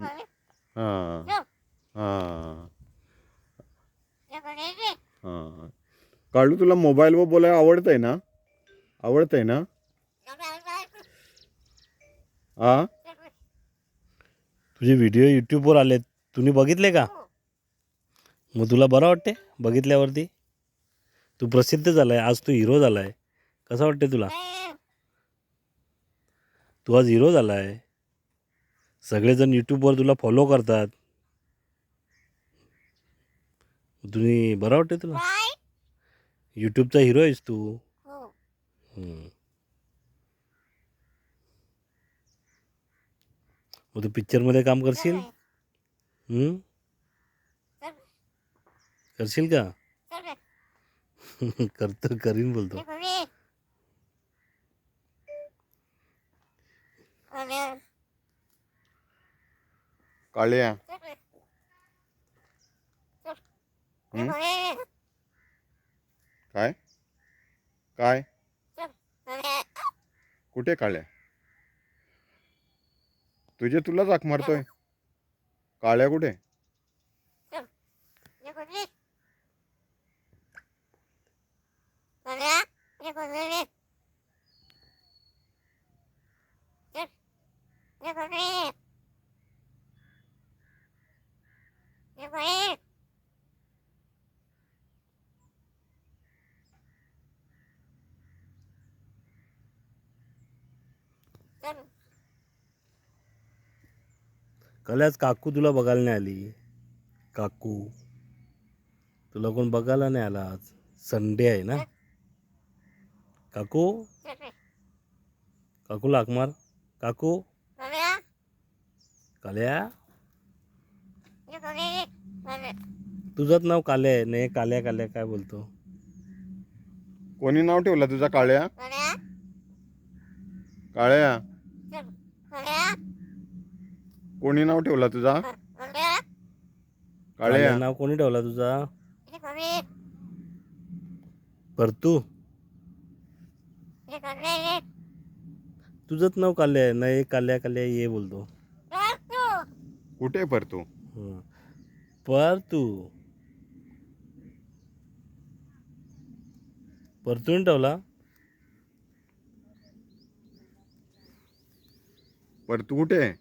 हां हां हां काळू तुला मोबाईलवर बोलायला आवडतंय ना? आवडतंय ना? हा तुझे व्हिडिओ यूट्यूबवर आलेत. तुम्ही बघितले का? मग तुला बरं वाटते बघितल्यावरती? तू प्रसिद्ध झालाय. आज तू हिरो झालाय. कसं वाटते तुला? तू आज हिरो झालाय. सगळेजण यूट्यूबवर तुला फॉलो करतात. तुम्ही बरं वाटते तुला? यूट्यूबचा हिरो आहेस तू. हम्म. मग तू पिक्चरमध्ये काम करशील? करशील का? करतो. करीन बोलतो. काळ्या हं? काय? काय? कुठे काळ्या तुझे तुला जाक मारतोय. काळ्या कुठे? काल आज काकू तुला बघायला नाही आली? काकू तुला कोण बघायला नाही आला आज? संडे आहे ना? काकू? काकू लाक मार. काकू? काल्या? तुझंच नाव काल्या आहे नाही काल्या काल्या काय बोलतो? कोणी नाव ठेवलं तुझा काळ्या काळ्या कोणी नाव ठेवला तुझा? काळ्या नाव कोणी ठेवला तुझा? परतू. तुझंच नाव काल्या आहे. नाही काल्या काल्या ये बोलतो. कुठे पर तू हं. पर तू परतून ठेवला? पर तू कुठे आहे